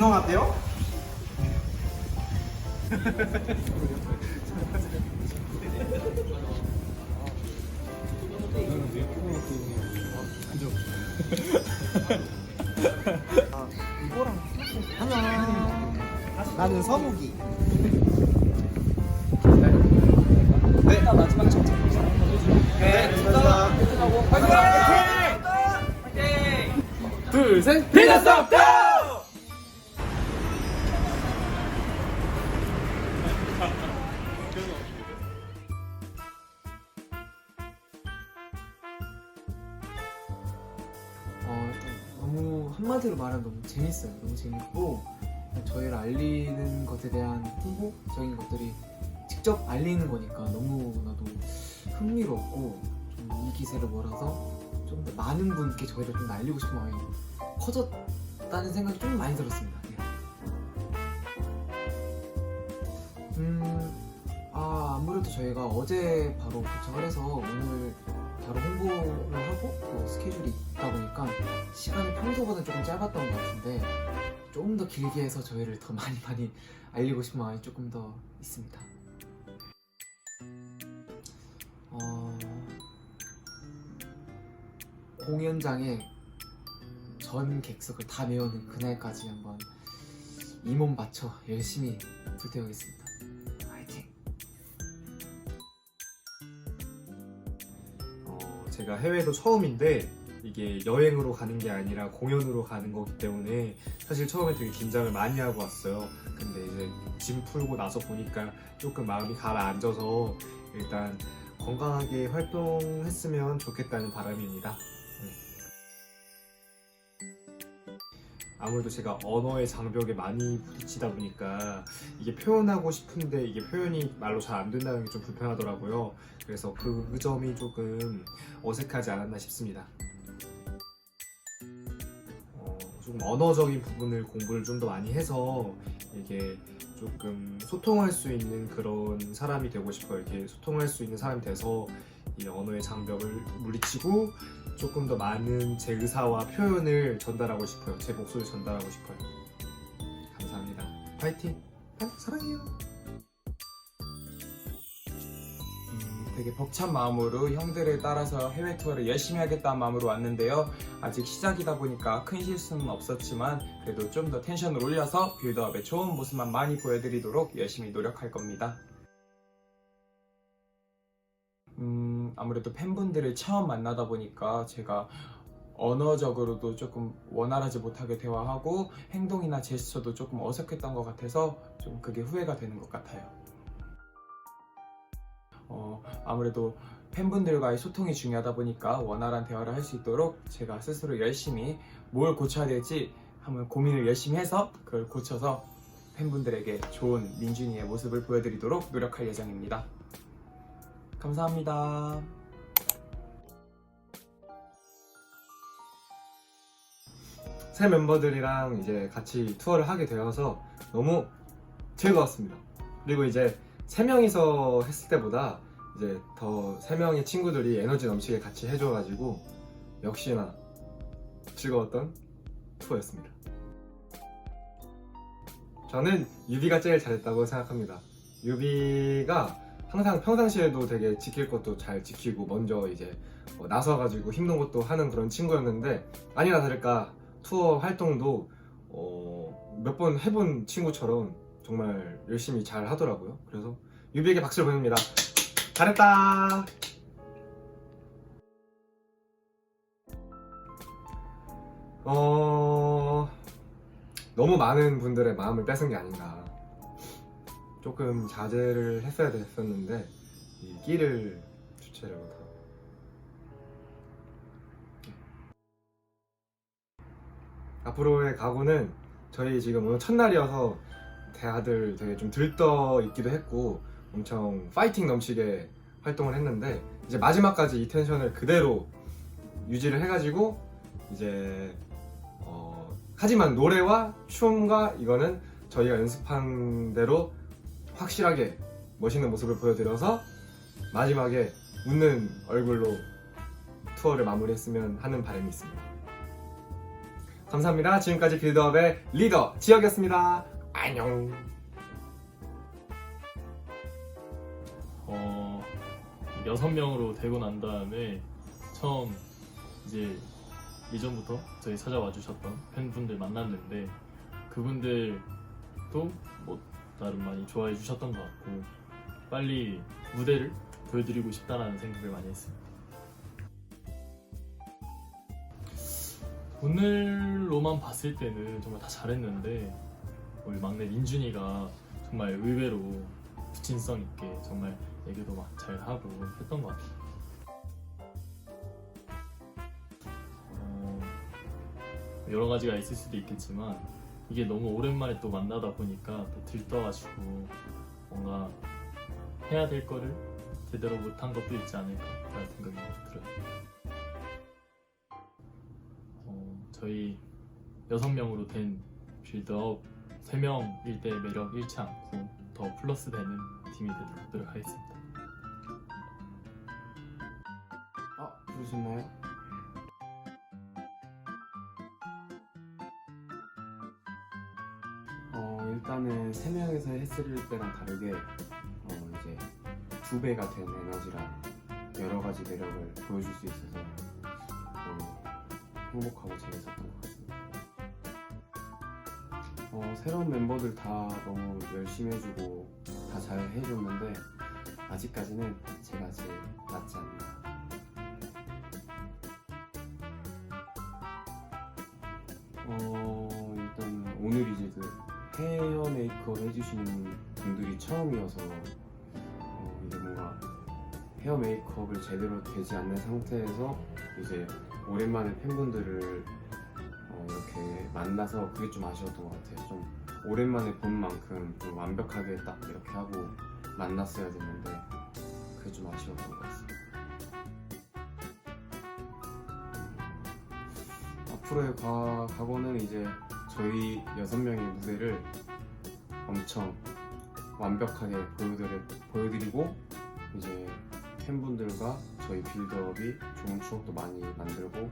안녕하세요. 아, 이거랑 안녕. 나는 서무기. 네, 마지막 첫 네, 감사합니다. 둘, 셋. 비너스톱 어, 한마디로 말하면 너무 재밌어요. 너무 재밌고 저희를 알리는 것에 대한 홍보적인 것들이 직접 알리는 거니까 너무나도 흥미롭고 좀 이 기세를 몰아서 좀 더 많은 분께 저희를 좀 알리고 싶은 마음이 커졌다는 생각이 좀 많이 들었습니다. 예. 음, 아 아무래도 저희가 어제 바로 도착을 해서 오늘 바로 홍보를 하고 또 스케줄이 있다 보니까 시간이 평소보다 조금 짧았던 것 같은데 조금 더 길게 해서 저희를 더 많이 많이 알리고 싶은 마음이 조금 더 있습니다. 어, 공연장에 전 객석을 다 메우는 그날까지 한번 이몸 바쳐 열심히 불태우겠습니다. 제가 해외도 처음인데 이게 여행으로 가는 게 아니라 공연으로 가는 거기 때문에 사실 처음에 되게 긴장을 많이 하고 왔어요. 근데 이제 짐 풀고 나서 보니까 조금 마음이 가라앉아서 일단 건강하게 활동했으면 좋겠다는 바람입니다. 아무래도 제가 언어의 장벽에 많이 부딪히다 보니까 이게 표현하고 싶은데 이게 표현이 말로 잘 안 된다는 게 좀 불편하더라고요. 그래서 그 점이 조금 어색하지 않았나 싶습니다. 어, 조금 언어적인 부분을 공부를 좀 더 많이 해서 이게 조금 소통할 수 있는 그런 사람이 되고 싶어요. 이렇게 소통할 수 있는 사람이 돼서 이 언어의 장벽을 물리치고 조금 더 많은 제 의사와 표현을 전달하고 싶어요. 제 목소리 전달하고 싶어요. 감사합니다. 파이팅! 파이팅! 사랑해요! 음, 되게 벅찬 마음으로 형들을 따라서 해외 투어를 열심히 하겠다는 마음으로 왔는데요. 아직 시작이다 보니까 큰 실수는 없었지만 그래도 좀 더 텐션을 올려서 빌드업의 좋은 모습만 많이 보여드리도록 열심히 노력할 겁니다. 음, 아무래도 팬분들을 처음 만나다 보니까 제가 언어적으로도 조금 원활하지 못하게 대화하고 행동이나 제스처도 조금 어색했던 것 같아서 좀 그게 후회가 되는 것 같아요. 어, 아무래도 팬분들과의 소통이 중요하다 보니까 원활한 대화를 할 수 있도록 제가 스스로 열심히 뭘 고쳐야 될지 한번 고민을 열심히 해서 그걸 고쳐서 팬분들에게 좋은 민준이의 모습을 보여드리도록 노력할 예정입니다. 감사합니다. 새 멤버들이랑 이제 같이 투어를 하게 되어서 너무 즐거웠습니다. 그리고 이제 세 명이서 했을 때보다 이제 더 세 명의 친구들이 에너지 넘치게 같이 해줘가지고 역시나 즐거웠던 투어였습니다. 저는 유비가 제일 잘했다고 생각합니다. 유비가 항상 평상시에도 되게 지킬 것도 잘 지키고 먼저 이제 어, 나서가지고 힘든 것도 하는 그런 친구였는데 아니나 다를까 투어 활동도 어, 몇 번 해본 친구처럼 정말 열심히 잘 하더라고요. 그래서 유비에게 박수를 보냅니다. 잘했다. 어 너무 많은 분들의 마음을 뺏은 게 아닌가. 조금 자제를 했어야 됐었는데 이 끼를 주체를 못하고. 앞으로의 각오는 저희 지금 오늘 첫날이어서 다들 되게 좀 들떠 있기도 했고 엄청 파이팅 넘치게 활동을 했는데 이제 마지막까지 이 텐션을 그대로 유지를 해가지고 이제 어, 하지만 노래와 춤과 이거는 저희가 연습한 대로 확실하게 멋있는 모습을 보여드려서 마지막에 웃는 얼굴로 투어를 마무리했으면 하는 바람이 있습니다. 감사합니다. 지금까지 빌드업의 리더 지혁이었습니다. 안녕. 어, 여섯 명으로 되고 난 다음에 처음 이제 이전부터 저희 찾아와 주셨던 팬분들 만났는데 그분들도 뭐 나름 많이 좋아해 주셨던 것 같고 빨리 무대를 보여드리고 싶다라는 생각을 많이 했습니다. 오늘로만 봤을 때는 정말 다 잘했는데 우리 막내 민준이가 정말 의외로 부친성 있게 정말 얘기도 막 잘 하고 했던 것 같아요. 어, 여러 가지가 있을 수도 있겠지만 이게 너무 오랜만에 또 만나다 보니까 또 들떠가지고 뭔가 해야 될 거를 제대로 못한 것도 있지 않을까 라는 생각이 들어요. 어, 저희 여섯 명으로 된 빌드업 세 명일 때 매력 잃지 않고 더 플러스 되는 팀이 되도록 하겠습니다. 아 부르셨나요? 일단은 세 명에서 했을 때랑 다르게 어 이제 두 배가 된 에너지랑 여러 가지 매력을 보여줄 수 있어서 너무 행복하고 재밌었던 것 같습니다. 어 새로운 멤버들 다 너무 열심히 해주고 다 잘 해줬는데 아직까지는 제가 제일 낫지 않나. 어 일단 오늘 이제 그 헤어 메이크업 해주시는 분들이 처음이어서 어, 이게 뭔가 헤어 메이크업을 제대로 되지 않는 상태에서 이제 오랜만에 팬분들을 어, 이렇게 만나서 그게 좀 아쉬웠던 것 같아요. 좀 오랜만에 본 만큼 좀 완벽하게 딱 이렇게 하고 만났어야 됐는데 그게 좀 아쉬웠던 것 같습니다. 앞으로의 과, 각오는 이제 저희 여섯 명의 무대를 엄청 완벽하게 보여드리, 보여드리 고 이제 팬분들과 저희 빌드업이 좋은 추억도 많이 만들고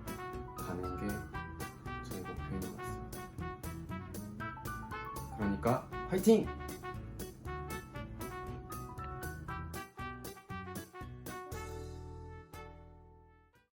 가는 게 저희 목표인 것 같습니다. 그러니까 화이팅!